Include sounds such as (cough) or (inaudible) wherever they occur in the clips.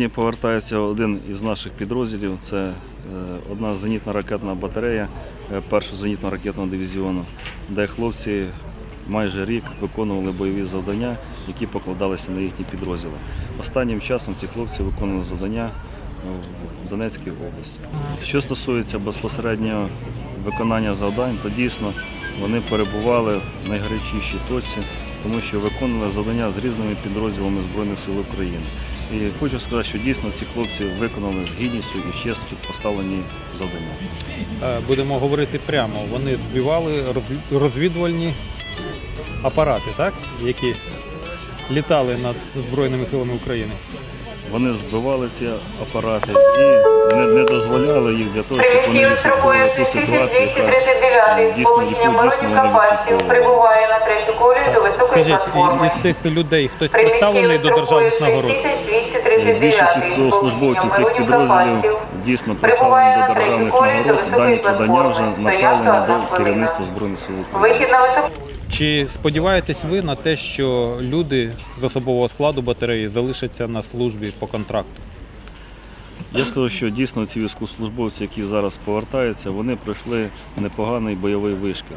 Сьогодні повертається один із наших підрозділів. Це е, одна зенітна ракетна батарея е, першого зенітно-ракетного дивізіону, де хлопці майже рік виконували бойові завдання, які покладалися на їхні підрозділи. Останнім часом ці хлопці виконували завдання в Донецькій області. Що стосується безпосередньо виконання завдань, то дійсно вони перебували в найгарячішій точці, тому що виконували завдання з різними підрозділами Збройних сил України. І хочу сказати, що дійсно ці хлопці виконали з гідністю і честю поставлені завдання. Е, Будемо говорити прямо. Вони збивали роз- розвідувальні апарати, так? які літали над Збройними силами України. Вони збивали ці апарати і не, не дозволяли їх для того, щоб вони відслідковували ту ситуацію, яка дійсно яку дійсно вони відслідковували. прибуває на третю колію до високої Скажіть, платформи. із цих людей хтось представлений до державних нагород? Е, Більшість військовослужбовців цих підрозділів дійсно представлені до державних нагород. Дані подання вже направлені до керівництва Збройних сил України. Чи сподіваєтесь ви на те, що люди з особового складу батареї залишаться на службі по контракту? Я скажу, що дійсно ці військовослужбовці, які зараз повертаються, вони пройшли непоганий бойовий вишкіл.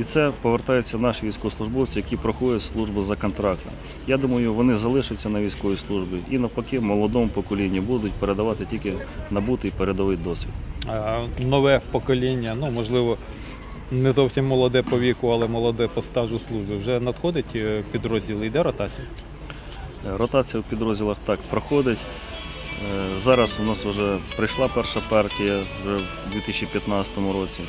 І це повертаються наші військовослужбовці, які проходять службу за контрактом. Я думаю, вони залишаться на військовій службі і навпаки молодому поколінню будуть передавати тільки набутий передовий досвід. А Нове покоління, ну можливо, не зовсім молоде по віку, але молоде по стажу служби. Вже надходить е, підрозділ, йде ротація? Е, Ротація в підрозділах так проходить. Е, Зараз у нас вже прийшла перша партія вже в 2015 році.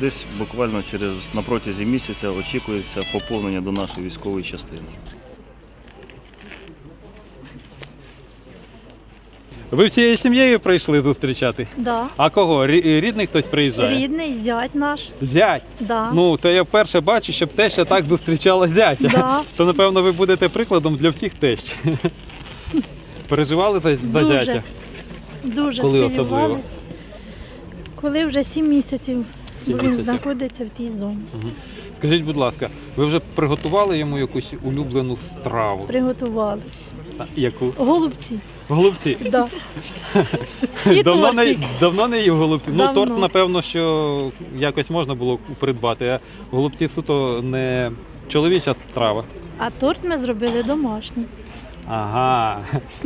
Десь буквально через на протязі місяця очікується поповнення до нашої військової частини. Ви всією сім'єю прийшли зустрічати? Да. А кого? Рі- Рідний хтось приїжджає? Рідний зять наш. Зять. Да. Ну, то я вперше бачу, щоб теща так зустрічала зятя. Да. (laughs) То напевно ви будете прикладом для всіх тещ. (laughs) Переживали за, за Дуже. зятя? Дуже Коли особливо? хвилювались. Коли вже 7 місяців, Сім бо він знаходиться в тій зоні. Скажіть, будь ласка, ви вже приготували йому якусь улюблену страву? Приготували. Яку? Голубці. Голубці. Да. (laughs) І давно, не, тортик. давно не їв голубці. Ну, Давно. торт, напевно, що якось можна було придбати, а голубці суто не чоловіча страва. А торт ми зробили домашній. Ага.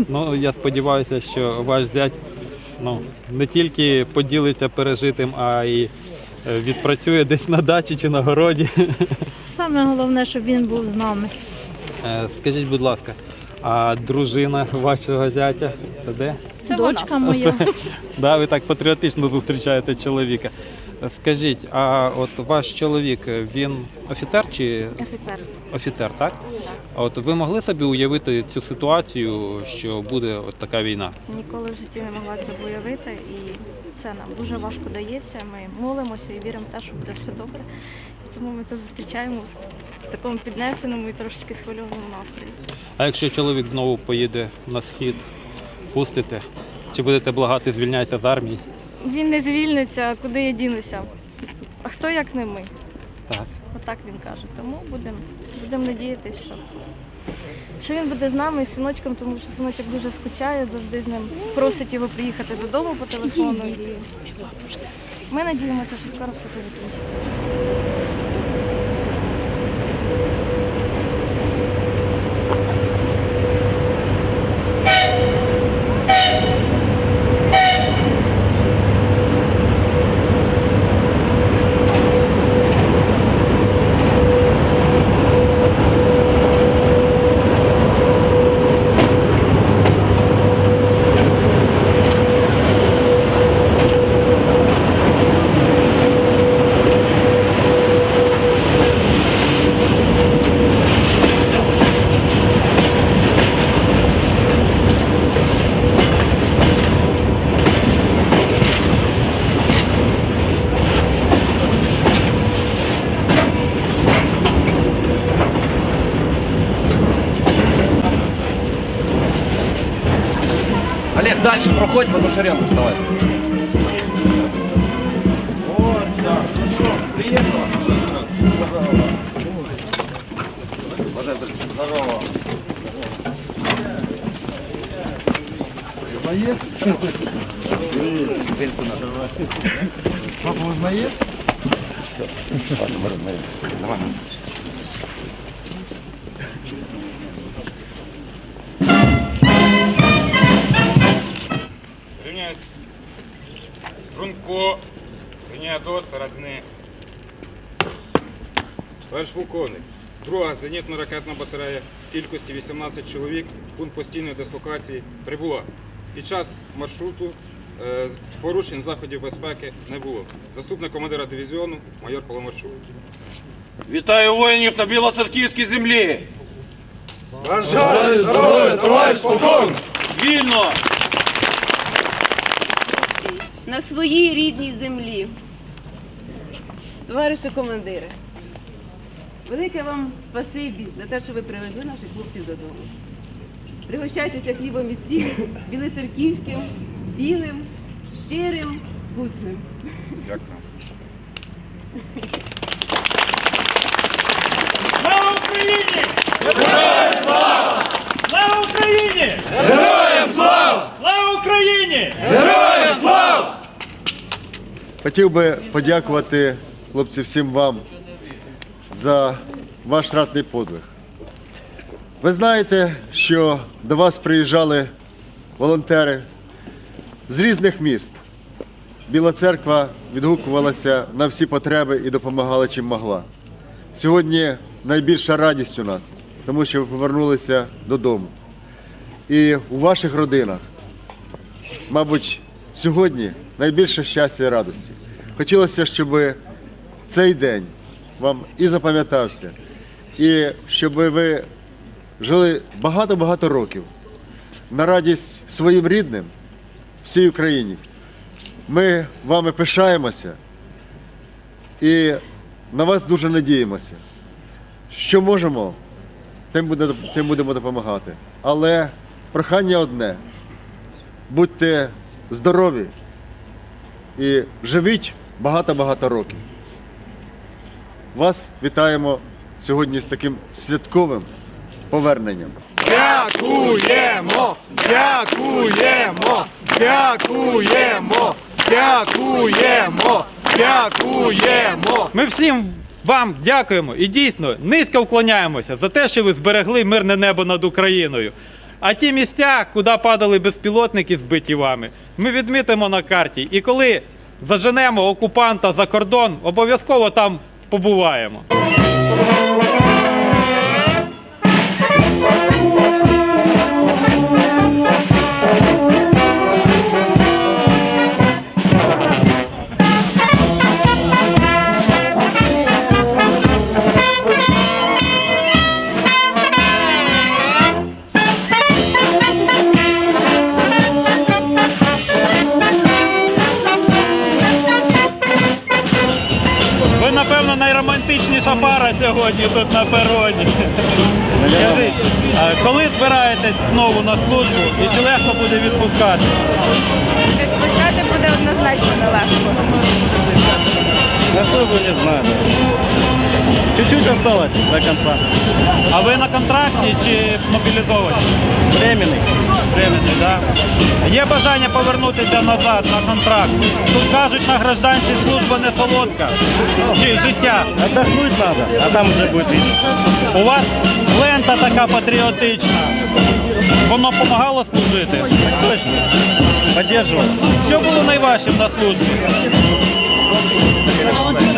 Ну я сподіваюся, що ваш зять ну, не тільки поділиться пережитим, а й відпрацює десь на дачі чи на городі. Саме головне, щоб він був з нами. Е, Скажіть, будь ласка, а дружина вашого зятя це де? Це Дочка моя. (laughs) Да, ви так патріотично зустрічаєте чоловіка. Скажіть, а от ваш чоловік, він офіцер чи Офіцер. офіцер, так? А От ви могли собі уявити цю ситуацію, що буде от така війна? Ніколи в житті не могла цього уявити, і це нам дуже важко дається. Ми молимося і віримо в те, що буде все добре. І тому ми тут зустрічаємо в такому піднесеному і трошечки схвильованому настрої. А якщо чоловік знову поїде на схід, пустите? Чи будете благати, звільняйся з армії? Він не звільниться, куди я дінуся. А хто як не ми? Так. Отак він каже. Тому будемо будем надіятися, що, що він буде з нами і з синочком, тому що синочок дуже скучає, завжди з ним просить його приїхати додому по телефону. І (laughs) ми надіємося, що скоро все це закінчиться. дальше проходь, в одну шеренгу вставай. Вот так. Ну что, приехала? Здорово. Божественно. Здорово. Узнаешь? Бельцина. Папа, узнаешь? Ладно, Марин, Марин. Давай. Рівняюсь. Струнко. Лінія до середини. Товариш полковник. Друга зенітно-ракетна батарея в кількості 18 чоловік, пункт постійної дислокації прибула. Під час маршруту е, порушень заходів безпеки не було. Заступник командира дивізіону майор Паламарчук. Вітаю воїнів на білоцерківській землі! Вільно! На своїй рідній землі. Товариші командири, велике вам спасибі за те, що ви привезли наших хлопців додому. Пригощайтеся хлібом із сіль, білоцерківським, білим, щирим, вкусним. Слава Хотів би подякувати, хлопці, всім вам за ваш ратний подвиг. Ви знаєте, що до вас приїжджали волонтери з різних міст. Біла церква відгукувалася на всі потреби і допомагала чим могла. Сьогодні найбільша радість у нас, тому що ви повернулися додому. І у ваших родинах мабуть, сьогодні найбільше щастя і радості. Хотілося, щоб цей день вам і запам'ятався, і щоб ви жили багато-багато років на радість своїм рідним всій Україні. Ми вами пишаємося і на вас дуже надіємося. Що можемо, тим, буде, тим будемо допомагати. Але прохання одне будьте здорові і живіть багато-багато років. Вас вітаємо сьогодні з таким святковим поверненням. Дякуємо! Дякуємо! Дякуємо! Дякуємо! Дякуємо! Ми всім вам дякуємо і дійсно низько вклоняємося за те, що ви зберегли мирне небо над Україною. А ті місця, куди падали безпілотники, збиті вами, ми відмітимо на карті. І коли заженемо окупанта за кордон, обов'язково там побуваємо. Напевно, найромантичніша пара сьогодні тут на пероні. Скажіть, коли збираєтесь знову на службу і чи легко буде відпускати? Відпускати буде однозначно нелегко. На службу не знаю. Чуть-чуть осталось до конца. А ви на контракті чи мобілізовані? Временный. Временний, да? Є бажання повернутися назад на контракт. Тут кажуть, на гражданці служба не солодка. Чи життя. Отдохнуть надо, а там будет видно. У вас лента така патріотична. Воно допомагало служити. Точно. Поддерживал. Що було найважчим на службі?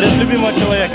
Без любимого человека.